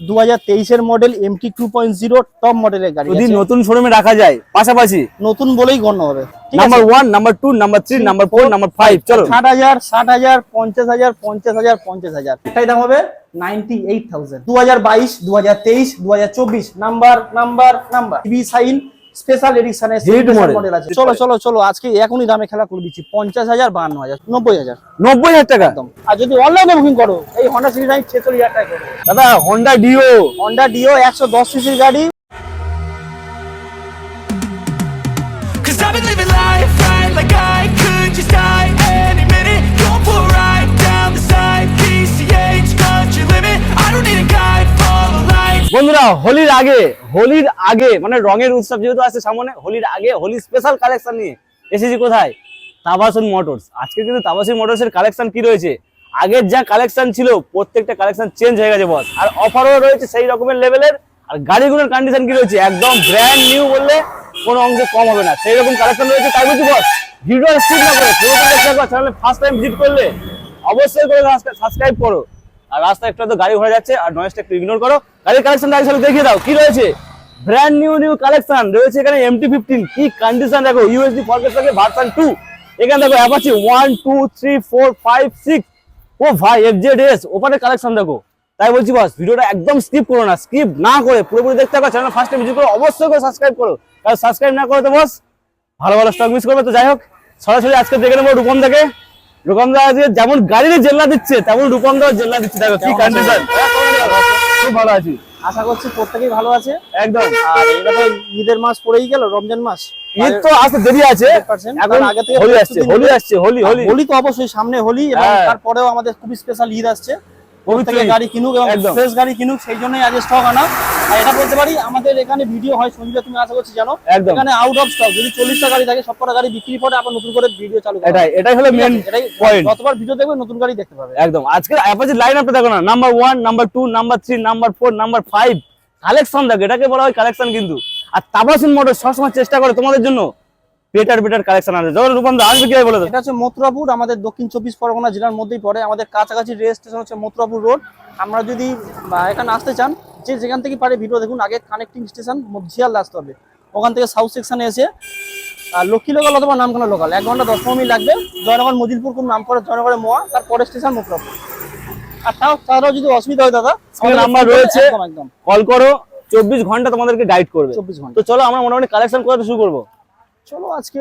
দু হাজার তেইশের model MT two point zero top মডেলের গাড়ি যদি। নতুন শোরুমে রাখা যায় পাশাপাশি নতুন বলেই গণ্য হবে। Number one number two number three number four number five চলো ষাট হাজার ষাট হাজার পঞ্চাশ হাজার পঞ্চাশ হাজার পঞ্চাশ হাজার। এটাই দাম হবে নাইনটি এইট থাউজেন্ড দু হাজার বাইশ দু হাজার তেইশ দু হাজার চব্বিশ। Number number number TV Shine special এডিশনের Hit model আছে। চলো চলো চলো আজকে এখনই দামে খেলা করে দিচ্ছি। পঞ্চাশ হাজার বাহান্ন হাজার নব্বই হাজার। নব্বই হাজার টাকা? একদম। আর যদি অনলাইনে বুকিং করো এই হন্ডা সিটি নাইন ছেচল্লিশ হাজার টাকা দাদা হন্ডা ডিও হন্ডা ডিও একশো দশ সিসির গাড়ি। Cause I've been living life right like I could just die বন্ধুরা, হোলির আগে হোলির আগে মানে রঙের উৎসব যেহেতু আছে সামনে, হোলির আগে হোলি স্পেশাল কালেকশন নিয়ে এসেছি কোথায়? তাবাসন মোটরস আজকে কিন্তু তাবাসুন মোটরস এর কালেকশন কি রয়েছে? আগের যা কালেকশন ছিল, প্রত্যেকটা কালেকশন চেঞ্জ হয়ে গেছে বস আর অফারও রয়েছে সেই রকমের লেভেলের আর গাড়িগুলোর কন্ডিশন কি রয়েছে? একদম ব্র্যান্ড নিউ বললে কোনো অংশে কম হবে না। সেই রকম কালেকশন রয়েছে, তাই বলছি বস ভিডিও স্কিপ না করে চ্যানেলে ফার্স্ট টাইম ভিজিট করলে অবশ্যই করে সাবস্ক্রাইব করো। আর রাস্তায় একটু তো গাড়ি ঘোরা যাচ্ছে, আর নয়েজটা একটু ইগনোর করো। গাড়ির কালেকশন আগে দেখিয়ে দাও, কি রয়েছে? ব্র্যান্ড নিউ নিউ কালেকশন রয়েছে এখানে এমটি ফিফটিন কি কন্ডিশন দেখো ইউএসডি ফরকেট থেকে ভার্সন টু এখানে দেখো Apache one two three four five six ও ভাই এফ জেড এস ওপারের কালেকশন দেখো। তাই বলছি বস ভিডিওটা একদম স্কিপ করো না স্কিপ না করে পুরোপুরি দেখতে হবে চ্যানেল ফার্স্ট ভিজিট করো, অবশ্যই করে সাবস্ক্রাইব করো। কারণ সাবস্ক্রাইব না করো তো বস ভালো ভালো স্টক মিস করবে, তো যাই হোক, সরাসরি আজকে দেখে নেব রূপম থেকে। রূপম দা আজকে যেমন গাড়ির জেল্লা দিচ্ছে তেমন রূপম দা জেল্লা দিচ্ছে। দেখো কি কন্ডিশন খুব ভালো আছি। আশা করছি প্রত্যেকেই ভালো আছে। একদম। আর এটা তো ঈদের মাস পড়েই গেল রমজান মাস। ঈদ তো আসতে দেরি আছে। এখন আগে থেকে হোলি আসছে হোলি আসছে হোলি হোলি। হোলি তো অবশ্যই সামনে হোলি এবং হ্যাঁ। তারপরেও আমাদের খুবই স্পেশাল ঈদ আসছে। পবিত্র গাড়ি কিনুক এবং ফ্রেশ গাড়ি কিনুক সেই জন্যই আজ স্টক আনা। আর এটা বলতে পারি আমাদের এখানে ভিডিও হয় সঞ্জয় তুমি আশা করছি জানো। এখানে আউট অফ স্টক যদি চল্লিশটা গাড়ি থাকে সবকটা গাড়ি বিক্রি করে আবার নতুন করে ভিডিও চালু এটাই। এটাই হলো মেন এটাই পয়েন্ট যতবার ভিডিও দেখবে নতুন গাড়ি দেখতে পাবে। একদম। আজকে অ্যাপাচি লাইন আপটা দেখো না number one number two number three number four number five collection দেখো এটাকে বলা হয় কালেকশন কিন্তু। আর তাবাসুন মোটর সবসময় চেষ্টা করে তোমাদের জন্য। বেটার বেটার কালেকশন আছে। যখন রূপম দা আসবে কি হয় বলে এটা হচ্ছে মথুরাপুর আমাদের দক্ষিণ চব্বিশ পরগনা জেলার মধ্যেই পড়ে। আমাদের কাছাকাছি রেল স্টেশন হচ্ছে মথুরাপুর রোড। আমরা যদি এখানে আসতে চান যে যেখান থেকে পারে ভিডিও দেখুন আগে কানেক্টিং স্টেশন মধ্যিয়াল আসতে হবে। ওখান থেকে সাউথ সেকশনে এসে আর লক্ষ্মী লোকাল অথবা নামখানা লোকাল এক ঘণ্টা দশ মিনিট লাগবে। জয়নগর মজিলপুর খুব নাম করে জয়নগরের মোয়া তার পরের স্টেশন মথুরাপুর। আর তাও তারাও যদি অসুবিধা হয় দাদা নাম্বার রয়েছে। একদম একদম। কল করো চব্বিশ ঘণ্টা তোমাদেরকে গাইড করবে। চব্বিশ ঘণ্টা। তো চলো আমরা মোটামুটি কালেকশন করতে শুরু করব। চলো আজকে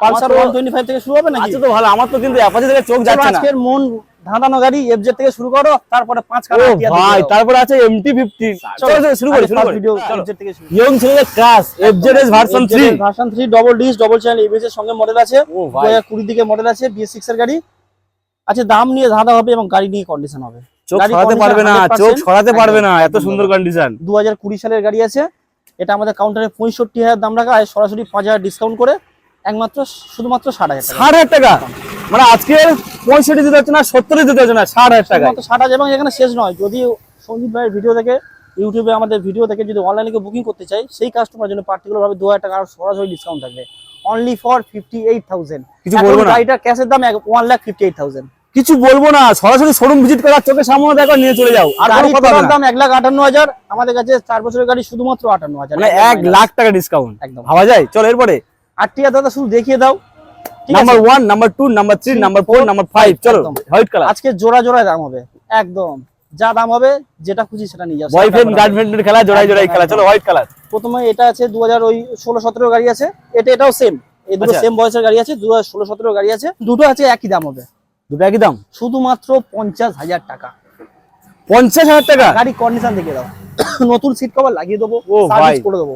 পালসার তো- ওয়ান টোয়েন্টি ফাইভ থেকে শুরু হবে নাকি? আচ্ছা তো ভালো আমার তো কিন্তু অ্যাপাচি থেকে চোখ যাচ্ছে না। আজকের মন ধাঁধানো গাড়ি এফজেড থেকে শুরু করো তারপরে পাঁচ ভাই তারপরে আছে এমটি ফিফটি চলো চলো, শুরু করি শুরু করি। ভিডিও এফজেড থেকে শুরু ইয়ং ছেলেদের class FZS version 3 version 3 double disc double channel ABS এর সঙ্গে মডেল আছে। ও ভাই। 2020 দিকে মডেল আছে বিএস 6 এর গাড়ি। আচ্ছা দাম নিয়ে ধাঁধা হবে এবং গাড়ি নিয়ে কন্ডিশন হবে। চোখ সরাতে পারবে না 100% চোখ সরাতে পারবে না এত সুন্দর কন্ডিশন 2020 সালের গাড়ি আছে। এটা আমাদের কাউন্টারে পঁয়ষট্টি হাজার দাম রাখা আর সরাসরি পাঁচ হাজার ডিসকাউন্ট করে একমাত্র শুধুমাত্র ষাট হাজার ষাট হাজার টাকা? মানে আজকে পঁয়ষট্টি দিতে হচ্ছে না সত্তরে দিতে হচ্ছে না ষাট হাজার টাকা? ষাট হাজার এবং এখানে শেষ নয় যদি সঞ্জিত ভাইয়ের ভিডিও থেকে ইউটিউবে আমাদের ভিডিও থেকে যদি অনলাইনে বুকিং করতে চাই সেই কাস্টমার জন্য পার্টিকুলার ভাবে দু হাজার টাকা আরও সরাসরি ডিসকাউন্ট থাকবে। Only for fifty eight thousand কিছু বলব না। গাড়িটার ক্যাশের দাম one lakh fifty eight thousand কিছু বলব না সরাসরি শোরুম ভিজিট করার চোখের সামনে দেখো নিয়ে চলে যাও। আর গাড়ির। দাম এক লাখ আটান্ন হাজার আমাদের কাছে চার বছরের গাড়ি শুধুমাত্র আটান্ন হাজার। মানে এক লাখ টাকা ডিসকাউন্ট একদম। ভাবা যায়? চলো এরপরে। আটটিয়া দাদা শুধু দেখিয়ে দাও। Number one number two number three number four number five চলো হোয়াইট কালার আজকে জোড়া জোড়ায় দাম হবে। একদম। যা দাম হবে যেটা খুশি সেটা নিয়ে যাও। বয়ফ্রেন্ড গার্লফ্রেন্ডের খেলা জোড়াই জোড়াই খেলা চলো হোয়াইট কালার প্রথমে এটা আছে দু হাজার ওই ষোলো সতেরো গাড়ি আছে। এটা এটাও সেম এই দুটো আচ্ছা। সেম বয়সের গাড়ি আছে দু হাজার ষোলো সতেরো গাড়ি আছে। দুটো আছে একই দাম হবে। দুটো কি দাম? শুধুমাত্র পঞ্চাশ হাজার টাকা। পঞ্চাশ হাজার টাকা? গাড়ি কন্ডিশন দেখে দাও। নতুন সিট কভার লাগিয়ে দেবো ও সার্ভিস ভাই। করে দেবো।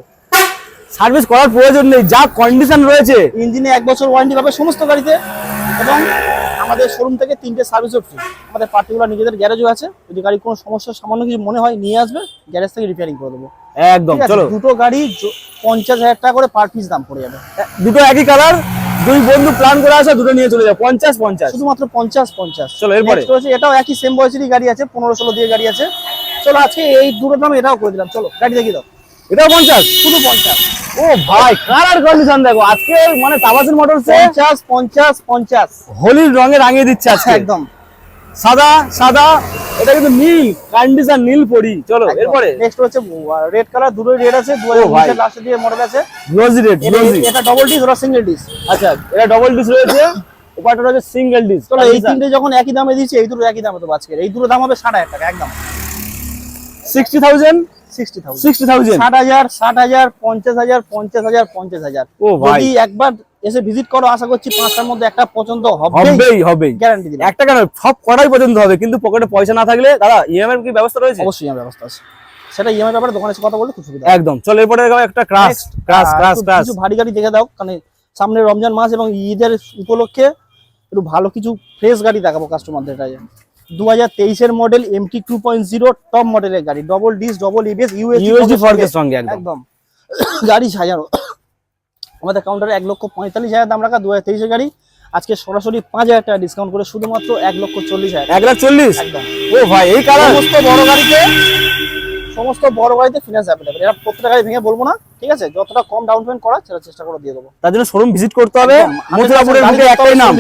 সার্ভিস করার প্রয়োজন নেই যা কন্ডিশন রয়েছে। ইঞ্জিনে এক বছর ওয়ারেন্টি পাবে সমস্ত গাড়িতে এবং আমাদের শোরুম থেকে তিনটে সার্ভিসও ফ্রি আমাদের পার্টিকুলার নিজেদের গ্যারেজও আছে। যদি গাড়ির কোনো সমস্যা সামান্য কিছু মনে হয় নিয়ে আসবে গ্যারেজ থেকে রিপেয়ারিং করে দেবো। একদম চলো। দুটো গাড়ি পঞ্চাশ হাজার টাকা করে পার পিস দাম পড়ে যাবে। দুটো একই কালার দুই বন্ধু প্ল্যান করে আসে দুটো নিয়ে চলে যাও পঞ্চাশ পঞ্চাশ। শুধুমাত্র পঞ্চাশ পঞ্চাশ। চলো, এরপরে। এটাও একই সেম বয়সেরই গাড়ি আছে পনেরো ষোলো দিয়ে গাড়ি আছে। চলো আজকে এই দুটো দাম এটাও করে দিলাম। চলো গাড়ি দেখি দাও। এটাও পঞ্চাশ। শুধু পঞ্চাশ। ও ভাই কালার কন্ডিশন দেখো? আজকে মানে তাবাসুর মোটরসে পঞ্চাশ পঞ্চাশ পঞ্চাশ। হোলির রঙে রাঙিয়ে দিচ্ছে আজকে। একদম। সাদা সাদা এটা কিন্তু নীল কন্ডিশন নীল পড়ি চলো এরপরে? নেক্সট হচ্ছে রেড কালার দুটোই রেড আছে দু হাজার লাস্টে দিয়ে মডেল আছে। গ্লোজি রেড গ্লোজি এটা ডবল ডিস ওরা সিঙ্গেল ডিস আচ্ছা এটা ডবল ডিস রয়েছে ওপারটা রয়েছে সিঙ্গেল ডিস চলো এই তিনটে যখন একই দামে দিচ্ছি এই দুটো একই দামে তো আজকের। এই দুটো দাম হবে ষাট হাজার টাকা একদম। সিক্সটি থাউজেন্ড সিক্সটি থাউজেন্ড ষাট হাজার ষাট হাজার পঞ্চাশ হাজার পঞ্চাশ হাজার পঞ্চাশ হাজার। ও। যদি একবার এসে ভিজিট করো আশা করছি পাঁচটার মধ্যে একটা পছন্দ হবে হবেই হবেই। গ্যারান্টি দিলাম। একটা কেন সব কটাই হবে কিন্তু পকেটে পয়সা না থাকলে দাদা ইএমআই কি ব্যবস্থা রয়েছে? অবশ্যই আমার ব্যবস্থা আছে। সেটা ইএমআই ব্যাপারে দোকানে এসে কথা বললে খুব সুবিধা একদম। চলো এরপরে একটা ক্রাশ ক্রাশ ক্রাশ ক্রাশ কিছু ভারী গাড়ি দেখে দাও কারণ সামনে রমজান মাস এবং ঈদের উপলক্ষে একটু ভালো কিছু ফ্রেশ গাড়ি দেখাবো কাস্টমারদের কাছে দু হাজার তেইশের model MT two point zero top মডেলের গাড়ি। Double disc double EBS USD ফর্কের সঙ্গে একদম। একদম। গাড়ি সাজানো। আমাদের কাউন্টারে এক লক্ষ পঁয়তাল্লিশ হাজার দাম রাখা দু হাজার তেইশের গাড়ি। আজকে সরাসরি পাঁচ হাজার টাকা ডিসকাউন্ট করে শুধুমাত্র এক লক্ষ চল্লিশ হাজার। এক লাখ চল্লিশ? একদম। ও ভাই এই কারণ সমস্ত বড় গাড়িতে সমস্ত বড় গাড়িতে ফিনান্স অ্যাভেলেবেল এরা প্রত্যেকটা গাড়ি ভেঙে বলব না ঠিক আছে? যতটা কম ডাউন পেমেন্ট করা সেটা চেষ্টা করে দিয়ে দেবো। তার জন্য শোরুম ভিজিট করতে হবে। মথুরাপুরের গাড়ি একটাই নাম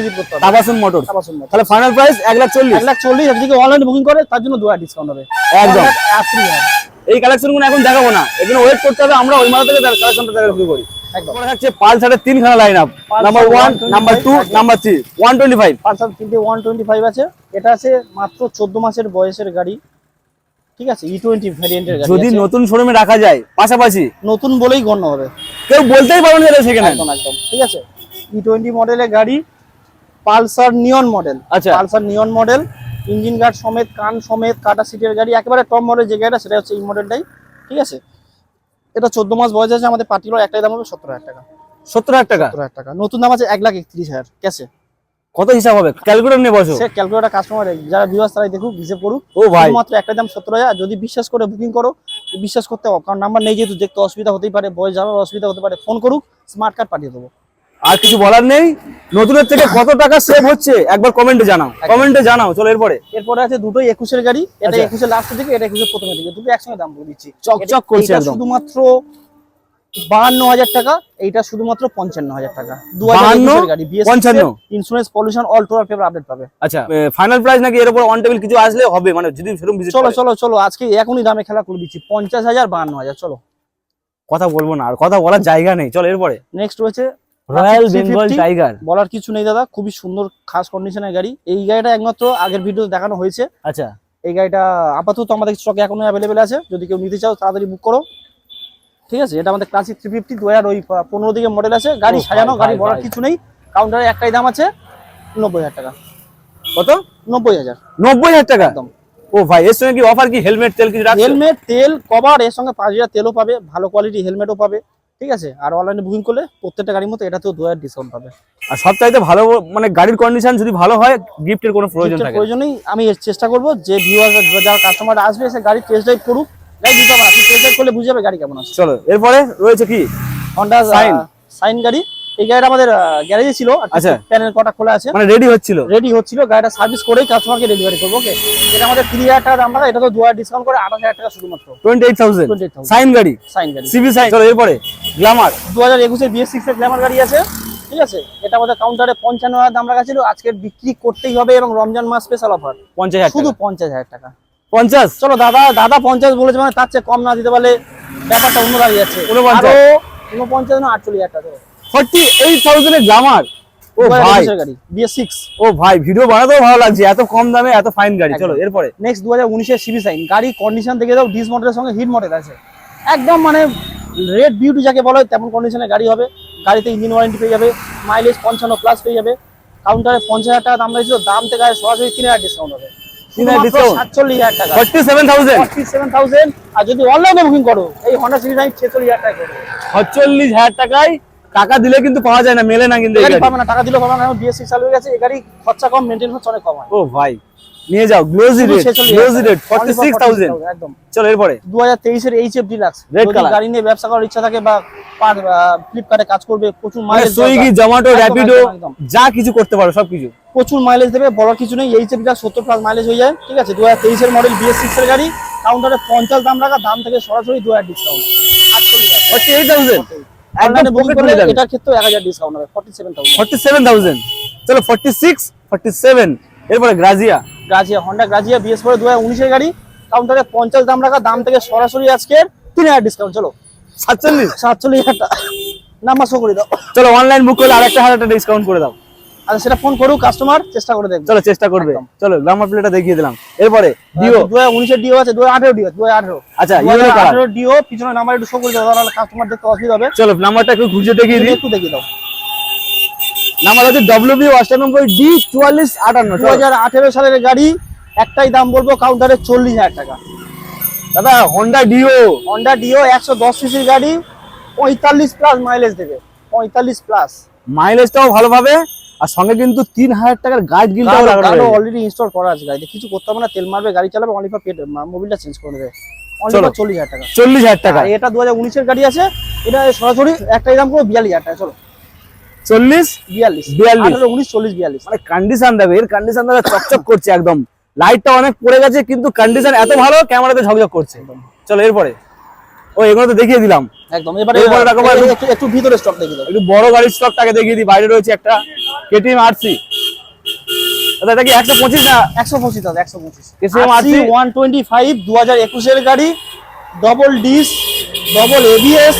তাবাসুম মোটরস। তাহলে ফাইনাল প্রাইস এক লাখ চল্লিশ। এক লাখ চল্লিশ যদি অনলাইন বুকিং করে তার জন্য দু হাজার ডিসকাউন্ট হবে। একদম। ফ্রি এই কালেকশনগুলো এখন দেখাবো না। এখানে ওয়েট করতে হবে আমরা ওই মাথা থেকে কালেকশনটা দেখা শুরু করি। থাকছে পালসারের তিনখানা lineup number one number two number three one twenty five Pulsar তিনটে ওয়ান টোয়েন্টি ফাইভ আছে। এটা আছে মাত্র চোদ্দ মাসের বয়সের গাড়ি। ঠিক আছে ই টোয়েন্টি ভ্যারিয়েন্টের গাড়ি যদি নতুন শোরুমে রাখা যায় পাশাপাশি? নতুন বলেই গণ্য হবে। কেউ বলতেই পারবেন না সেখানে। একদম একদম ঠিক আছে। ই টোয়েন্টি মডেলের গাড়ি পালসার নিয়ন মডেল আচ্ছা। Pulsar neon model engine guard সমেত কান সমেত কাটা সিটের গাড়ি একেবারে টপ মডেল যে গাড়িটা সেটা হচ্ছে এই মডেলটাই ঠিক আছে? এটা চোদ্দ মাস বয়স আছে আমাদের পার্টিকুলার একটাই দাম হবে সত্তর হাজার টাকা। সত্তর হাজার টাকা? সত্তর হাজার টাকা। নতুন দাম আছে এক লাখ একত্রিশ হাজার ক্যাশে কত হিসাব হবে? ক্যালকুলেটর নিয়ে বসো। সে ক্যালকুলেটার কাস্টমার যারা ভিউয়ার্স তারাই দেখুক হিসেব করুক। ও ভাই। শুধুমাত্র একটা দাম সত্তর হাজার। আর যদি বিশ্বাস করে বুকিং করো বিশ্বাস করতে হবে। কারণ নাম্বার নেই যেহেতু দেখতে অসুবিধা হতেই পারে বয়স জানার অসুবিধা হতে পারে। ফোন করুক স্মার্ট কার্ড পাঠিয়ে দেবো। আর কিছু বলার নেই? নতুনের থেকে কত টাকা সেভ হচ্ছে? একবার কমেন্টে জানাও। কমেন্টে জানাও। চলো এরপরে। এরপরে আছে দুটোই একুশের গাড়ি। এটা আচ্ছা। একুশের লাস্টের দিকে এটা একুশের প্রথমের দিকে। দুটো একসঙ্গে দাম বলে দিচ্ছি। চকচক করছে। শুধুমাত্র বাহান্ন হাজার টাকা এইটা শুধুমাত্র পঞ্চান্ন হাজার টাকা। দু গাড়ি 55 insurance pollution all total paper update পাবে। আচ্ছা ফাইনাল প্রাইস নাকি এর উপর অন টেবিল কিছু আসলে হবে? মানে যদি চলো চলো চলো আজকে এখনই দামে খেলা করে দিচ্ছি। পঞ্চাশ হাজার বাহান্ন হাজার চলো। কথা বলব না আর কথা বলার জায়গা নেই। চলো এরপরে। নেক্সট রয়েছে রয়্যাল বেঙ্গল টাইগার বলার কিছু নেই দাদা। খুবই সুন্দর খাস কন্ডিশনের গাড়ি। এই গাড়িটা একমাত্র আগের ভিডিও দেখানো হয়েছে। আচ্ছা। এই গাড়িটা আপাতত আমাদের স্টকে এখনও অ্যাভেলেবেল আছে। যদি কেউ নিতে চাও তাড়াতাড়ি বুক করো। ঠিক আছে? এটা আমাদের ক্লাসিক থ্রি ফিফটি দু হাজার ওই পনেরো দিকে মডেল আছে। গাড়ি সাজানো গাড়ি বলার কিছু নেই। কাউন্টারে একটাই দাম আছে নব্বই হাজার টাকা। কত? নব্বই হাজার। নব্বই হাজার টাকা? একদম। ও ভাই এর সঙ্গে কি অফার কি? হেলমেট তেল কিছু হেলমেট তেল কভার এর সঙ্গে পাঁচ হাজার তেলও পাবে। ভালো কোয়ালিটি হেলমেটও পাবে। ঠিক আছে? আর অনলাইনে বুকিং করলে প্রত্যেকটা গাড়ির মতো এটাতেও দু হাজার ডিসকাউন্ট পাবে। আর সবচাইতে ভালো মানে গাড়ির কন্ডিশন যদি ভালো হয় গিফটের কোনো প্রয়োজন থাকে। প্রয়োজনেই আমি চেষ্টা করব যে ভিউয়ার যারা কাস্টমার আসবে সে গাড়ি টেস্ট ড্রাইভ করুক। গাড়ি দিতে করলে বুঝে যাবে গাড়ি কেমন আছে। চলো এরপরে রয়েছে কি? Honda Sign। সাইন গাড়ি। এই গাড়িটা আমাদের গ্যারেজে ছিল আচ্ছা। প্যানেল কটা খোলা আছে। মানে রেডি হচ্ছিল? রেডি হচ্ছিল গাড়িটা সার্ভিস করেই কাস্টমারকে ডেলিভারি করব ওকে এটা আমাদের তিরিশ হাজার টাকা দাম রাখা এটা তো দু হাজার ডিসকাউন্ট করে আঠাশ হাজার টাকা শুধুমাত্র। টোয়েন্টি এইট থাউজেন্ড সাইন গাড়ি? সাইন গাড়ি। সিবি সাইন চলো এরপরে গ্লামার দু হাজার একুশের বিএস সিক্স এর গ্ল্যামার গাড়ি আছে ঠিক আছে? এটা আমাদের কাউন্টারে পঞ্চান্ন হাজার দাম রাখা ছিল আজকে বিক্রি করতেই হবে এবং রমজান মাস স্পেশাল অফার পঞ্চাশ হাজার শুধু পঞ্চাশ হাজার টাকা। পঞ্চাশ। চলো দাদা দাদা পঞ্চাশ বলেছে মানে তার চেয়ে কম না দিতে পারলে ব্যাপারটা অন্য দাঁড়িয়ে যাচ্ছে। ঊনপঞ্চাশ না আটচল্লিশ হাজার টাকা ফর্টি এইট থাউজেন্ডের গ্লামার ও ভাই। গাড়ি বিএস সিক্স ও ভাই ভিডিও বানাতেও ভালো লাগছে এত কম দামে এত ফাইন গাড়ি। চলো। এরপরে। নেক্সট দু হাজার উনিশের সিবি সাইন গাড়ি কন্ডিশন দেখে দাও ডিস মডেলের সঙ্গে হিট মডেল আছে। একদম মানে রেড বিউটি যাকে বলা হয় তেমন কন্ডিশনের গাড়ি হবে। গাড়িতে ইঞ্জিন ওয়ারেন্টি পেয়ে যাবে মাইলেজ পঞ্চান্ন প্লাস পেয়ে যাবে। কাউন্টারে পঞ্চাশ হাজার টাকা দাম রয়েছিল দাম থেকে সরাসরি তিন হাজার ডিসকাউন্ট হবে। আর যদি অনলাইনে বুকিং করো এই হন্ডা সিবি সাইন ছেচল্লিশ হাজার টাকা করবে হাজার টাকায় টাকা দিলে কিন্তু পাওয়া যায় না মেলে না কিন্তু টাকা দিলে পাবে না কারণ চালু হয়ে গেছে এই গাড়ি খরচা কম মেনটেন খরচা অনেক কম হয়। ও ভাই। নিয়ে যাও গ্লোজি রেট 46,000 গ্লোজি থাউজেন্ড 46,000, একদম চলো এরপরে। দু হাজার তেইশের H F Deluxe red color। গাড়ি নিয়ে ব্যবসা করার ইচ্ছা থাকে বা ফ্লিপকার্টে কাজ করবে প্রচুর মাইলেজ সুইগি জোম্যাটো র্যাপিডো। যা কিছু করতে পারো সবকিছু। প্রচুর মাইলেজ দেবে বলার কিছু নেই। এইচএফ ডিলাক্স সত্তর প্লাস মাইলেজ হয়ে যায় ঠিক আছে? দু হাজার তেইশের মডেল বিএস সিক্স এর গাড়ি কাউন্টারে পঞ্চাশ দাম রাখা দাম থেকে সরাসরি দু হাজার ডিসকাউন্ট আটচল্লিশ ফর্টি এইট থাউজেন্ড একদম একদম বুকিং করলে এটার ক্ষেত্রে এক হাজার ডিসকাউন্ট হবে forty seven thousand forty seven thousand চলো ফর্টি সিক্স ফর্টি সেভেন এরপরে Grazia Grazia Honda Grazia BS four দু হাজার গাড়ি। কাউন্টারে পঞ্চাশ দাম রাখা দাম থেকে সরাসরি আজকে তিন হাজার ডিসকাউন্ট চলো। সাতচল্লিশ? সাতচল্লিশ হাজার টাকা। নাম্বার শো করে দাও। চলো অনলাইন বুক করলে আরেকটা হাজার টাকা ডিসকাউন্ট করে দাও। আচ্ছা সেটা ফোন করুক কাস্টমার চেষ্টা করে দেখব। চলো চেষ্টা করবে। চলো গ্রামার প্লেটটা দেখিয়ে দিলাম। এরপরে ডিও দু হাজার উনিশের ডিও আছে দু হাজার আঠেরো ডিও দু হাজার আঠেরো। আচ্ছা, আঠেরো ডিও পিছনে নাম্বার একটু শো করে দাও তাহলে কাস্টমার দেখতে অসুবিধা হবে। চলো নাম্বারটা একটু ঘুরছে দেখিয়ে দিই। একটু দেখিয়ে দাও। নাম্বার হচ্ছে ডব্লিউ বি অষ্টানব্বই ডি চুয়াল্লিশ আটান্ন। দু হাজার আঠেরো সালের গাড়ি একটাই দাম বলব কাউন্টারে চল্লিশ হাজার টাকা। দাদা হন্ডা ডিও হন্ডা ডিও একশো দশ সিসির গাড়ি পঁয়তাল্লিশ প্লাস মাইলেজ দেবে। পঁয়তাল্লিশ প্লাস মাইলেজটাও ভালো পাবে আর সঙ্গে কিন্তু তিন হাজার টাকার গাইড গিলটাও লাগানো অলরেডি ইনস্টল করা আছে গাড়িতে। কিছু করতে হবে না তেল মারবে গাড়ি চালাবে অনলি ফর পেট মোবিলটা চেঞ্জ করে দেবে। চল্লিশ হাজার টাকা। চল্লিশ হাজার টাকা। এটা দু হাজার উনিশের গাড়ি আছে এটা সরাসরি একটাই দাম করব বিয়াল্লিশ হাজার টাকা। চলো। চল্লিশ? বিয়াল্লিশ। 42 উনিশ চল্লিশ বিয়াল্লিশ। মানে কন্ডিশন দেবে এর কন্ডিশন দেবে চকচক করছে একদম। লাইটটা অনেক পড়ে গেছে কিন্তু কন্ডিশন এত ভালো ক্যামেরাতে ঝকঝক করছে। চলো এরপরে। ও এগুলো তো দেখিয়ে দিলাম। একদম এবারে একটু ভিতরে স্টক দাও। একটু বড় গাড়ির স্টকটাকে দেখিয়ে দিই। বাইরে রয়েছে একটা কেটিএম আরসি দাদা এটা কি একশো পঁচিশ না? দাদা গাড়ি ডবল ডিস ডবল এবিএস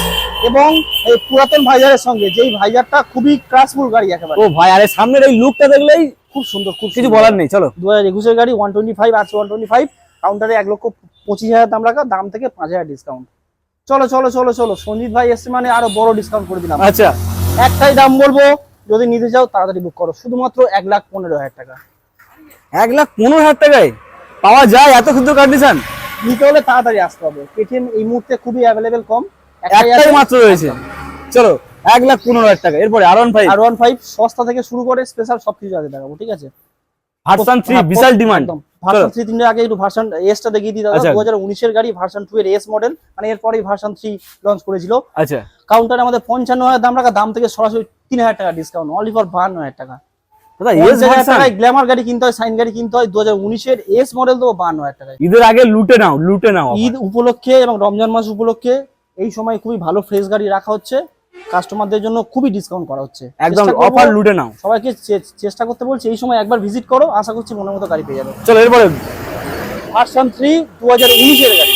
এবং এই পুরাতন ভাইজারের সঙ্গে যেই ভাইজারটা খুবই ক্রাসফুল গাড়ি একেবারে। ও ভাই আরে সামনের এই লুকটা দেখলেই খুব সুন্দর খুব কিছু বলার নেই চলো। দু হাজার একুশের গাড়ি ওয়ান টোয়েন্টি ফাইভ আছে ওয়ান টোয়েন্টি ফাইভ কাউন্টারে এক লক্ষ পঁচিশ হাজার দাম রাখা দাম থেকে পাঁচ হাজার ডিসকাউন্ট চলো চলো চলো চলো সঞ্জিত ভাই এসছে মানে আরও বড় ডিসকাউন্ট করে দিলাম। আচ্ছা। একটাই দাম বলব যদি নিতে চাও তাড়াতাড়ি বুক করো শুধুমাত্র এক লাখ পনেরো হাজার টাকা। এক লাখ পনেরো হাজার টাকায়? পাওয়া যায় এত সুন্দর কন্ডিশন নিতে হলে তাড়াতাড়ি আসতে হবে। কেটিএম এই মুহূর্তে খুবই অ্যাভেলেবেল কম। একটাই মাত্র রয়েছে। চলো এক লাখ পনেরো হাজার টাকা। এরপরে R one five R one five সস্তা থেকে শুরু করে স্পেশাল সবকিছু আছে দেখাবো ঠিক আছে? ভার্সন হ্যাঁ, বিশাল ডিমান্ড ভার্সন তিনটে আগে একটু ভার্সন এসটা দেখিয়ে দিই দাদা। আচ্ছা। গাড়ি ভার্সন টু এর এস মডেল মানে এরপরেই ভার্সন থ্রি লঞ্চ করেছিল। আচ্ছা। কাউন্টারে আমাদের পঞ্চান্ন হাজার দাম রাখা দাম থেকে সরাসরি তিন হাজার টাকা ডিসকাউন্ট অনলি ফর বাহান্ন হাজার টাকা। দাদা এস ভার্সন গ্ল্যামার গাড়ি কিনতে হয় সাইন গাড়ি কিনতে হয় দু হাজার উনিশের এস মডেল বাহান্ন হাজার টাকায়। ঈদের আগে লুটে নাও লুটে নাও ঈদ উপলক্ষে এবং রমজান মাস উপলক্ষে এই সময় খুবই ভালো ফ্রেশ গাড়ি রাখা হচ্ছে। কাস্টমারদের জন্য খুবই ডিসকাউন্ট করা হচ্ছে। একদম অফার লুটে নাও। সবাইকে চেষ্টা করতে বলছি এই সময় একবার ভিজিট করো আশা করছি মনের মতো গাড়ি পেয়ে যাবে। চলো এরপরে ভার্সন থ্রি দু হাজার উনিশের গাড়ি।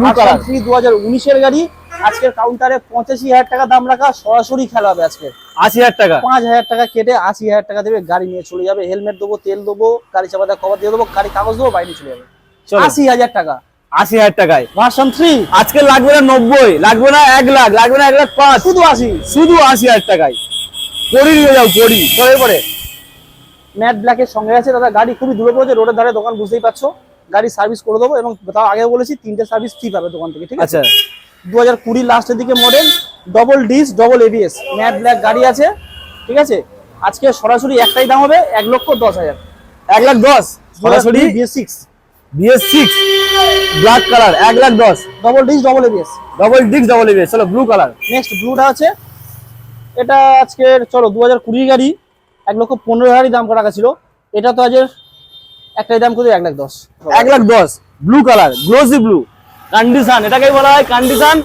Version colour। থ্রি দু হাজার উনিশের গাড়ি। আজকের কাউন্টারে পঁচাশি হাজার টাকা দাম রাখা সরাসরি খেলা হবে আজকে। আশি হাজার টাকা। পাঁচ হাজার টাকা কেটে আশি হাজার টাকা দেবে গাড়ি নিয়ে চলে যাবে। হেলমেট দেবো তেল দেবো গাড়ি চাপা কভার দিয়ে দেবো গাড়ি কাগজ দেবো বাইরে চলে যাবে। চলো। আশি হাজার টাকা। আশি হাজার টাকায়। ভার্সন থ্রি আজকে লাগবে না নব্বই লাগবে না এক লাখ লাগবে না এক লাখ পাঁচ। শুধু আশি? শুধু আশি হাজার টাকায়। পরি নিয়ে যাও পরি চলো পরে ম্যাট ব্ল্যাকের সঙ্গে আছে দাদা গাড়ি খুবই দূরে পড়েছে রোডের ধারে দোকান বুঝতেই পারছ। গাড়ি সার্ভিস করে দেবো এবং তাও আগে বলেছি তিনটে সার্ভিস ফ্রি পাবে দোকান থেকে ঠিক আছে? আচ্ছা। দু হাজার কুড়ি লাস্টের দিকে model double disc double ABS matte black গাড়ি আছে ঠিক আছে? আজকে সরাসরি একটাই দাম হবে এক লক্ষ দশ হাজার। এক লাখ দশ? সরাসরি? BS six BS six black colour এক লাখ দশ। Double disc double ABS double disc double ABS চলো ব্লু কালার নেক্সট ব্লুটা আছে। এটা আজকের চলো দু হাজার কুড়ির গাড়ি এক লক্ষ পনেরো হাজারই দাম করা ছিল। এটা তো আজের একটাই দাম করে এক লাখ দশ। এক লাখ দশ blue colour glossy blue condition এটাকেই বলা হয় কন্ডিশন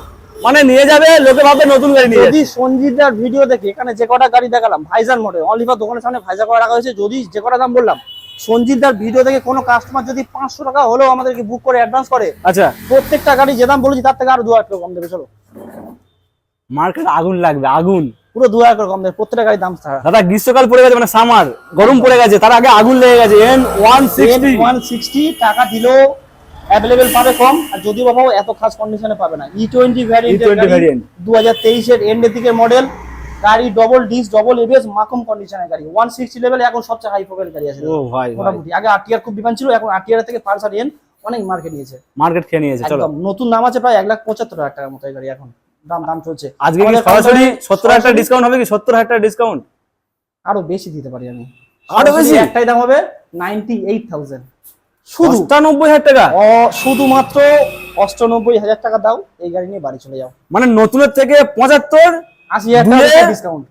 মানে নিয়ে যাবে লোকে ভাবে নতুন গাড়ি নিয়ে যদি সঞ্জিতার ভিডিও দেখে এখানে যে কটা গাড়ি দেখালাম ভাইজান মডেল অলিভার দোকানের সামনে ভাইজা করা রাখা হয়েছে। যদি যে কটা দাম বললাম সঞ্জিতার ভিডিও থেকে কোনো কাস্টমার যদি পাঁচশো টাকা হলেও আমাদেরকে বুক করে অ্যাডভান্স করে আচ্ছা। প্রত্যেকটা গাড়ি যে দাম বলেছি তার থেকে আরও দু হাজার টাকা কম দেবে চলো। মার্কেট আগুন লাগবে আগুন। পুরো দু হাজার টাকা কম দেবে প্রত্যেকটা গাড়ি দাম ছাড়া। দাদা গ্রীষ্মকাল পড়ে গেছে মানে সামার গরম পড়ে গেছে তার আগে আগুন লেগে গেছে N one sixty one sixty টাকা দিলেও অ্যাভেলেবেল পাবে কম আর যদিও বাবাও এত খাস কন্ডিশনে পাবে না। ই টোয়েন্টি ভ্যারিয়েন্ট দু হাজার তেইশের এন্ডের দিকের মডেল গাড়ি ডবল ডিস ডবল এবিএস মাকম কন্ডিশনের গাড়ি। ওয়ান সিক্সটি লেভেল এখন সবচেয়ে হাই প্রোফাইল গাড়ি আছে ও ভাই মোটামুটি। আগে আরটিআর খুব ডিমান্ড ছিল এখন আরটিআর থেকে পালসার এন অনেক মার্কেট নিয়েছে। মার্কেট খেয়ে নিয়েছে চলো। একদম। নতুন দাম আছে প্রায় এক লাখ পঁচাত্তর হাজার টাকার মতো এই গাড়ি এখন। দাম দাম চলছে। আজকে কি সরাসরি সত্তর হাজার ডিসকাউন্ট হবে কি? সত্তর হাজার টাকা ডিসকাউন্ট আরও বেশি দিতে পারি আমি। আরও বেশি? একটাই দাম হবে নাইনটি এইট থাউজেন্ড শুধু? অষ্টানব্বই হাজার টাকা? শুধুমাত্র অষ্টানব্বই হাজার টাকা দাও এই গাড়ি নিয়ে বাড়ি চলে যাও। মানে নতুনের থেকে পঁচাত্তর আশি হাজার ডিসকাউন্ট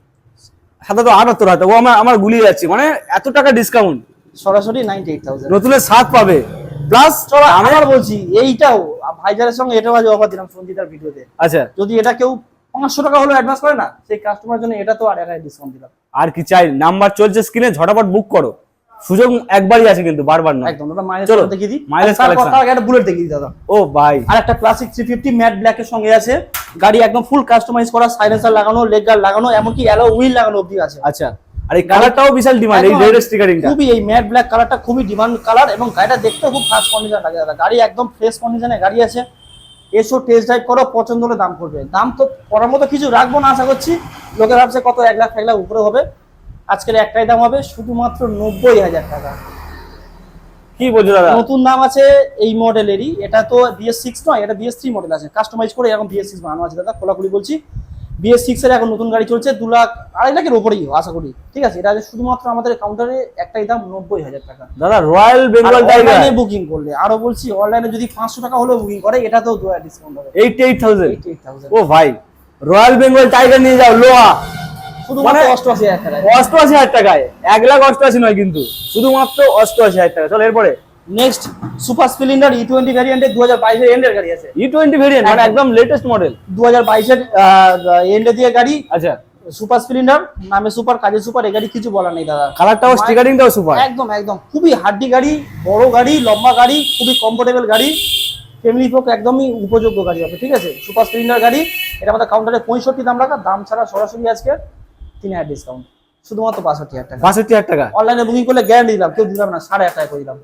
সাথে তো আটাত্তর হাজার ও আমার আমার গুলিয়ে যাচ্ছে। মানে এত টাকা ডিসকাউন্ট সরাসরি নাইনটি এইট থাউজেন্ড নতুনের সাত পাবে। প্লাস চলো আবার বলছি এইটাও ভাইজারের সঙ্গে এটাও আজ অফার দিলাম সঞ্জিতার ভিডিওতে। আচ্ছা। যদি এটা কেউ পাঁচশো টাকা হলো অ্যাডভান্স করে না সেই কাস্টমার জন্য এটা তো আর ডিসকাউন্ট দিলাম। আর কি চাই? নাম্বার চলছে স্ক্রিনে ঝটাপট বুক করো। সুযোগ একবারই আছে কিন্তু বারবার না একদম দাদা মাইলেজ চলো, দেখিয়ে দিই? তারপর collection। তার একটা বুলেট দেখিয়ে দিই দাদা। ও ভাই। আর একটা classic three fifty matte black এর সঙ্গে আছে। গাড়ি একদম ফুল কাস্টমাইজ করা সাইলেন্সার লাগানো লেগ গার্ড লাগানো এমনকি অ্যালো হুইল লাগানো অবধি আছে। আচ্ছা আর এই কালারটাও বিশাল ডিমান্ড এই রেড স্টিকারিংটা খুবই এই ম্যাট ব্ল্যাক কালারটা খুবই ডিমান্ড কালার এবং গাড়িটা দেখতে খুব ফার্স্ট কন্ডিশন লাগে দাদা। গাড়ি একদম ফ্রেশ কন্ডিশনে গাড়ি আছে। এসো টেস্ট ড্রাইভ করো পছন্দ হলে দাম করবে। দাম তো করার মতো কিছু রাখব না আশা করছি। লোকে ভাবছে কত এক লাখ এক লাখ উপরে হবে। আজকের একটাই দাম হবে শুধুমাত্র নব্বই হাজার টাকা। কি বলছো দাদা? নতুন দাম আছে এই মডেলেরই। এটা তো বিএস সিক্স নয় এটা বিএস থ্রি মডেল আছে। কাস্টমাইজ করে এখন বিএস সিক্স বানানো আছে দাদা খোলাখুলি বলছি। বিএস সিক্স এর এখন নতুন গাড়ি চলছে দু লাখ আড়াই লাখের ওপরেই আশা করি। ঠিক আছে এটা শুধুমাত্র আমাদের কাউন্টারে একটাই দাম নব্বই হাজার টাকা। দাদা রয়্যাল বেঙ্গল টাইগার বুকিং করলে। আরও বলছি অনলাইনে যদি পাঁচশো টাকা হলেও বুকিং করে এটাতেও দু হাজার ডিসকাউন্ট হবে। Eighty eight thousand eighty eight thousand ও ভাই রয়্যাল বেঙ্গল টাইগার নিয়ে যাও লোহা। শুধুমাত্র মানে- অষ্টআশি হাজার টাকা অষ্টআশি হাজার টাকায়। এক লাখ অষ্টআশি নয় কিন্তু। শুধুমাত্র অষ্টআশি হাজার টাকা চলো এরপরে। Next Super Splendor E twenty ভ্যারিয়েন্টের দু হাজার বাইশের এন্ডের গাড়ি আছে। ই টোয়েন্টি ভেরিয়েন্ট মানে একদম। লেটেস্ট মডেল দু হাজার বাইশের এন্ডে দিয়ে গাড়ি। আচ্ছা। সুপার স্প্লেন্ডার নামে সুপার কাজে সুপার এই গাড়ি কিছু বলার নেই দাদা। কালারটাও স্টিকারিংটাও সুপার একদম একদম। খুবই হাড্ডি গাড়ি বড় গাড়ি লম্বা গাড়ি খুবই কমফোর্টেবল গাড়ি। ফ্যামিলি পক্ষে একদমই উপযোগ্য গাড়ি হবে ঠিক আছে? সুপার স্প্লেন্ডার গাড়ি এটা আমাদের কাউন্টারে পঁয়ষট্টি দাম রাখা দাম ছাড়া সরাসরি আজকে তিন হাজার ডিসকাউন্ট শুধুমাত্র বাষট্টি হাজার টাকা। বাষট্টি হাজার টাকা? অনলাইনে বুকিং করলে গ্যারান্টি দিলাম কেউ দিলাম না সাড়ে হাজার টাকা করে দিলাম।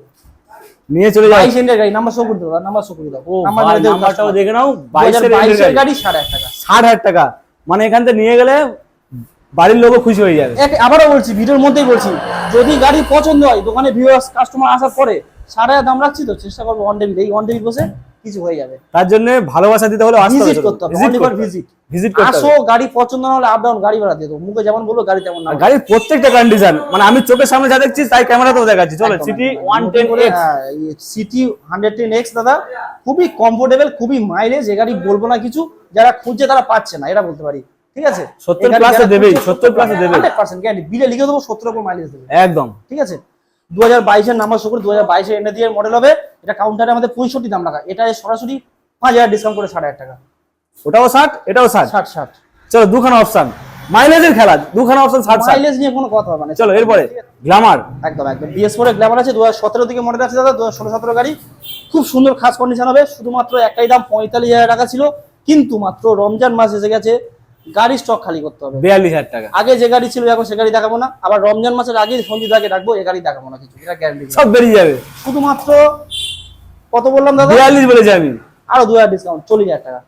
নিয়ে চলে যাও। বাইশ গাড়ি নাম্বার শো করে দাও নাম্বার শো করে দাও। নাম্বারটাও দেখে নাও 2022 বাইশের গাড়ি সাড়ে হাজার টাকা। ষাট হাজার টাকা। মানে এখান থেকে নিয়ে গেলে বাড়ির লোকও খুশি হয়ে যাবে। আবারও বলছি ভিডিওর মধ্যেই বলছি যদি গাড়ি পছন্দ হয় দোকানে ভিউয়ার্স কাস্টমার আসার পরে সাড়ে দাম রাখছি তো চেষ্টা করব অন টেবিল এই অন টেবিল বসে কিছু হয়ে যাবে। তার জন্য ভালোবাসা দিতে হলে আসতে ভিজিট করতে হবে অনলি ভিজিট ভিজিট করতে আসো গাড়ি পছন্দ না হলে আপ ডাউন গাড়ি ভাড়া দিয়ে দেবো মুখে যেমন বলব গাড়ি তেমন না গাড়ির প্রত্যেকটা কন্ডিশন মানে আমি চোখের সামনে যা দেখছি তাই ক্যামেরাতেও দেখাচ্ছি। চলো CT one ten X CT hundred ten X দাদা খুবই কমফোর্টেবল খুবই মাইলেজ এ গাড়ি বলব না কিছু যারা খুঁজছে তারা পাচ্ছে না এটা বলতে পারি। ঠিক আছে? 70 plus এ দেবেই, 70 plus এ দেবেই। হান্ড্রেড পার্সেন্ট গ্যারান্টি বিলে লিখে দেবো সত্তর উপর মাইলেজ দেবে। একদম। ঠিক আছে? দু হাজার বাইশের নাম্বার শুকুর দু হাজার বাইশের এনে দিয়ে মডেল হবে। এটা কাউন্টারে আমাদের পঁয়ষট্টি দাম রাখা। এটা সরাসরি পাঁচ হাজার ডিসকাউন্ট করে ষাট হাজার টাকা। ওটাও ষাট এটাও ষাট? ষাট ষাট। চলো দুখানা অপশন মাইলেজের খেলা দুখানা অপশন ষাট মাইলেজ নিয়ে কোনো কথা হবে না। চলো এরপরে গ্লামার একদম একদম। বিএস ফোর গ্ল্যামার আছে দু হাজার সতেরো থেকে মডেল আছে দাদা দু হাজার ষোলো সতেরো গাড়ি। খুব সুন্দর খাস কন্ডিশন হবে। শুধুমাত্র একটাই দাম পঁয়তাল্লিশ হাজার টাকা ছিল। কিন্তু মাত্র রমজান মাস এসে গেছে। গাড়ি স্টক খালি করতে হবে। বিয়াল্লিশ হাজার টাকা। আগে যে গাড়ি ছিল এখন সে গাড়ি দেখাবো না। আবার রমজান মাসের আগে সঞ্জিত আগে ডাকবো এ গাড়ি দেখাবো না কিছু। এটা গ্যারান্টি সব বেরিয়ে যাবে। শুধুমাত্র কত বললাম দাদা? বিয়াল্লিশ বলেছি আমি। আরও দু হাজার ডিসকাউন্ট চল্লিশ হাজার টাকা।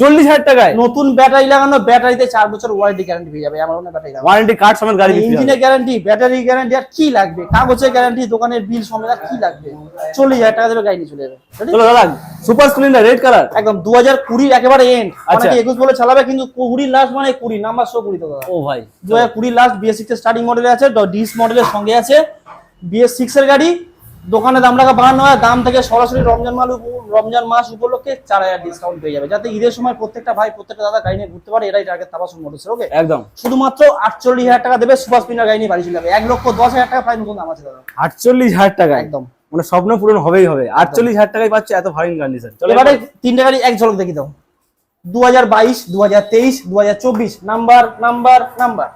চল্লিশ হাজার টাকায়? নতুন ব্যাটারি লাগানো ব্যাটারিতে চার বছর ওয়ারেন্টি গ্যারান্টি পেয়ে যাবে আমার মনে ব্যাটারি ওয়ারেন্টি কার্ড সমেত গাড়ি ইঞ্জিনের গ্যারান্টি ব্যাটারি গ্যারান্টি আর কি লাগবে? কাগজের গ্যারান্টি দোকানের বিল সমেত আর কি লাগবে? চল্লিশ হাজার টাকা দেবে গাড়ি নিয়ে চলে যাবে। চলো দাদা সুপার স্প্লেন্ডার রেড কালার একদম দু হাজার কুড়ির একেবারে এন্ড আচ্ছা। একুশ বলে চালাবে কিন্তু কুড়ির লাস্ট মানে কুড়ি নাম্বার শো কুড়ি তো দাদা। ও ভাই। দু হাজার কুড়ির লাস্ট বিএস সিক্স স্টার্টিং মডেলে আছে ডিস মডেলের সঙ্গে আছে বিএস সিক্স এর গাড়ি দোকানে দাম রাখা বাড়ানো হয় দাম থেকে সরাসরি রমজান মাল রমজান মাস উপলক্ষে চার হাজার ডিসকাউন্ট পেয়ে যাবে। যাতে ঈদের সময় প্রত্যেকটা ভাই প্রত্যেকটা দাদা গাড়ি নিয়ে ঘুরতে পারে এটাই টার্গেট তাপাসুন মোটরস ওকে একদম। শুধুমাত্র আটচল্লিশ হাজার টাকা দেবে সুপার স্পিনার গাড়ি নিয়ে বাড়ি চলে যাবে। এক লক্ষ দশ হাজার টাকা প্রায় নতুন দাম আছে দাদা। আটচল্লিশ হাজার টাকা একদম। মানে স্বপ্ন পূরণ হবেই হবে। আটচল্লিশ হাজার টাকায় পাচ্ছে এত ফাইন কন্ডিশন চলো এবারে তিনটে গাড়ি এক ঝলক দেখি দাও। দু হাজার বাইশ দু হাজার তেইশ দু হাজার চব্বিশ number number number.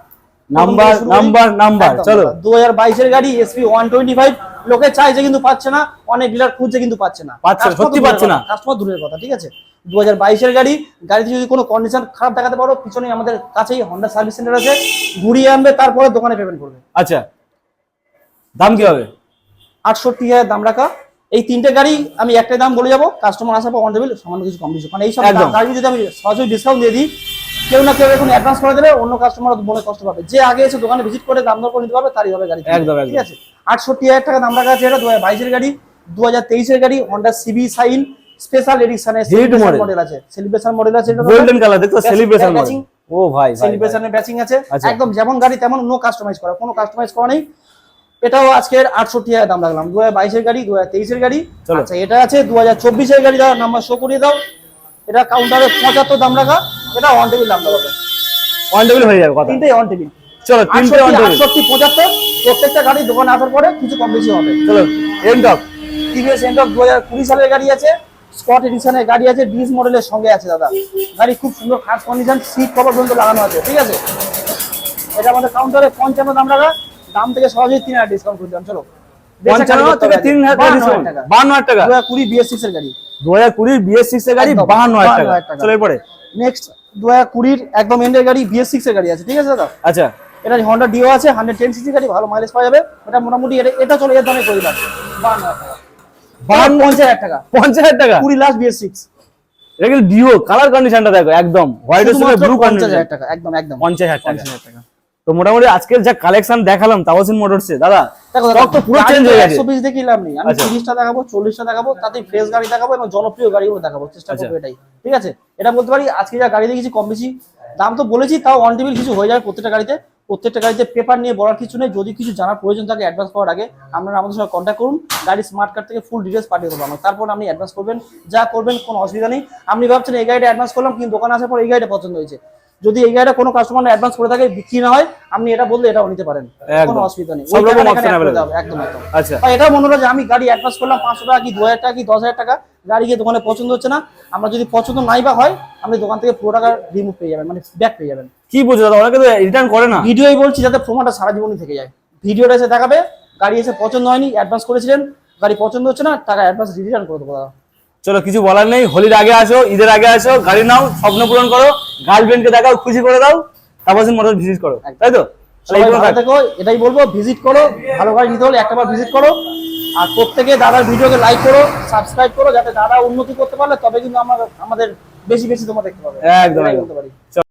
Number number number চলো। দু হাজার বাইশের গাড়ি এসপি ওয়ান টোয়েন্টি ফাইভ লোকে চাইছে কিন্তু পাচ্ছে না অনেক ডিলার খুঁজছে কিন্তু পাচ্ছে না। পাচ্ছে সত্যি পাচ্ছে না। কাস্টমার দূরের কথা ঠিক আছে? দু হাজার বাইশের গাড়ি গাড়িতে যদি কোনো কন্ডিশন খারাপ দেখাতে পারো পিছনে আমাদের কাছেই হন্ডা সার্ভিস সেন্টার আছে। ঘুরিয়ে আনবে তারপরে দোকানে পেমেন্ট করবে। আচ্ছা। দাম কি হবে? আটষট্টি হাজার দাম রাখা। এই তিনটে গাড়ি আমি একটাই দাম বলে যাব। কাস্টমার আসার পর অন সামান্য কিছু কম বেশি কারণ এই সব গাড়ি যদি আমি সরাসরি ডিসকাউন্ট দিয়ে দিই কেউ না কেউ এখন অ্যাডভান্স করে দেবে অন্য কাস্টমার মনে কষ্ট পাবে। যে আগে এসে দোকানে ভিজিট করে দাম দর করে নিতে পারবে তারই হবে গাড়ি। একদম, ঠিক আছে? আটষট্টি হাজার টাকা দাম রাখা আছে এটা দু হাজার বাইশের গাড়ি দু হাজার তেইশের গাড়ি Honda CB Shine special model। Model আছে। সেলিব্রেশন মডেল আছে গোল্ডেন কালার দেখো সেলিব্রেশন batching। ও ভাই। সেলিব্রেশনের ব্যাচিং আছে। আচ্ছা। একদম যেমন গাড়ি তেমন নো কাস্টমাইজ করা কোনো কাস্টমাইজ করা নেই। এটাও আজকের আটষট্টি হাজার দাম রাখলাম। দু হাজার বাইশের গাড়ি দু হাজার তেইশের গাড়ি। আচ্ছা এটা আছে দু হাজার চব্বিশের গাড়ি দাও নাম্বার শো করিয়ে দাও। এটা কাউন্টারে পঁচাত্তর দাম রাখা। এটা অন টেবিল দাম রাখা অন টেবিল হয়ে যাবে কথা। তিনটেই অন টেবিল চলো তিনটে অন টেবিল আটষট্টি পঁচাত্তর প্রত্যেকটা গাড়ি দোকানে আসার পরে কিছু কম বেশি হবে। চলো এন্ড অফ টিভিএস এন্টক দু হাজার কুড়ি সালের গাড়ি আছে স্কট এডিশনের গাড়ি আছে ডিস মডেলের সঙ্গে আছে দাদা। গাড়ি খুব সুন্দর খাস কন্ডিশন সিট কভার পর্যন্ত লাগানো আছে ঠিক আছে? এটা আমাদের কাউন্টারে পঞ্চান্ন দাম রাখা। দাম থেকে সহজেই তিন হাজার ডিসকাউন্ট করে দিলাম চলো। পঞ্চান্ন থেকে তিন হাজার টাকা। হাজার টাকা। দু হাজার কুড়ি বিএস সিক্স এর গাড়ি। দু হাজার কুড়ির বিএস সিক্স এর গাড়ি বাহান্ন হাজার 52,000 টাকা। টাকা। চলো এরপরে। নেক্সট দু হাজার কুড়ির একদম এন্ডের গাড়ি বিএস সিক্স এর গাড়ি আছে ঠিক আছে দাদা? আচ্ছা। এটা হন্ডা ডিও আছে হান্ড্রেড টেন সিসি গাড়ি ভালো মাইলেজ পাওয়া যাবে। এটা মোটামুটি এটা চলে এর দামে করে দিলাম। বাহান্ন পঞ্চাশ হাজার টাকা। পঞ্চাশ হাজার টাকা? কুড়ি লাস্ট বিএস সিক্স এটা কিন্তু ডিও কালার কন্ডিশনটা দেখো একদম। হোয়াইটের সঙ্গে ব্লু পঞ্চাশ হাজার টাকা একদম একদম। পঞ্চাশ হাজার টাকা। তো মোটামুটি আজকের যা কালেকশন দেখালাম তাওয়াসিন মোটরসে দাদা দেখো stock তো পুরো চেঞ্জ হয়ে গেছে। একশো পিস দেখে লাভ নেই। আমি আচ্ছা। তিরিশটা দেখাবো চল্লিশটা দেখাবো তাতে ফ্রেশ গাড়ি দেখাবো এবং জনপ্রিয় গাড়িগুলো দেখাবো। চেষ্টা আচ্ছা। করব এটাই। ঠিক আছে? এটা বলতে পারি আজকে যা গাড়ি দেখেছি কম বেশি দাম তো বলেছি তাও অন টেবিল কিছু হয়ে যাবে প্রত্যেকটা গাড়িতে। প্রত্যেকটা গাড়িতে পেপার নিয়ে বলার কিছু নেই যদি কিছু জানার প্রয়োজন থাকে অ্যাডভান্স করার আগে আপনারা আমাদের সঙ্গে কন্ট্যাক্ট করুন গাড়ি স্মার্ট কার্ড থেকে ফুল ডিটেলস পাঠিয়ে দেবো আমরা। তারপর আপনি অ্যাডভান্স করবেন যা করবেন কোনো অসুবিধা নেই। আপনি ভাবছেন এই গাড়িটা অ্যাডভান্স করলাম কিন্তু দোকানে আসার পর এই গাড়িটা পছন্দ হয়েছে। যদি এই গাড়িটা কোনো কাস্টমার অ্যাডভান্স করে থাকে বিক্রি না হয় আপনি এটা বললে এটাও নিতে পারেন। কোনো অসুবিধা নেই। একদম একদম। আচ্ছা। বা এটাও মনে হলো যে আমি গাড়ি অ্যাডভান্স করলাম পাঁচশো টাকা কি দু হাজার টাকা কি দশ হাজার টাকা? গাড়ি গিয়ে দোকানে পছন্দ হচ্ছে না। আমরা যদি পছন্দ নাই বা হয় আপনি দোকান থেকে পুরো টাকা রিমুভ পেয়ে যাবেন মানে ব্যাক পেয়ে যাবেন। কি বলছো দাদা? অনেকে তো রিটার্ন করে না। ভিডিওই বলছি যাতে প্রমাণটা সারা জীবনই থেকে যায়। ভিডিওটা এসে দেখাবে গাড়ি এসে পছন্দ হয়নি অ্যাডভান্স করেছিলেন গাড়ি পছন্দ হচ্ছে না টাকা অ্যাডভান্স রিটার্ন করে দেবো দাদা। চলো কিছু বলার নেই। হোলির আগে আসো ঈদের আগে আসো গাড়ি নাও স্বপ্ন পূরণ করো গার্লফ্রেন্ডকে দেখাও খুশি করে দাও তারপর মোটর ভিজিট করো। তাই তো? এটাই বলব ভিজিট করো ভালো গাড়ি নিতে হলে একটাবার ভিজিট করো আর প্রত্যেকে দাদার ভিডিওকে লাইক করো সাবস্ক্রাইব করো যাতে দাদা উন্নতি করতে পারলে তবে কিন্তু আমার আমাদের বেশি বেশি তোমার দেখতে পাবে। একদম, একদম।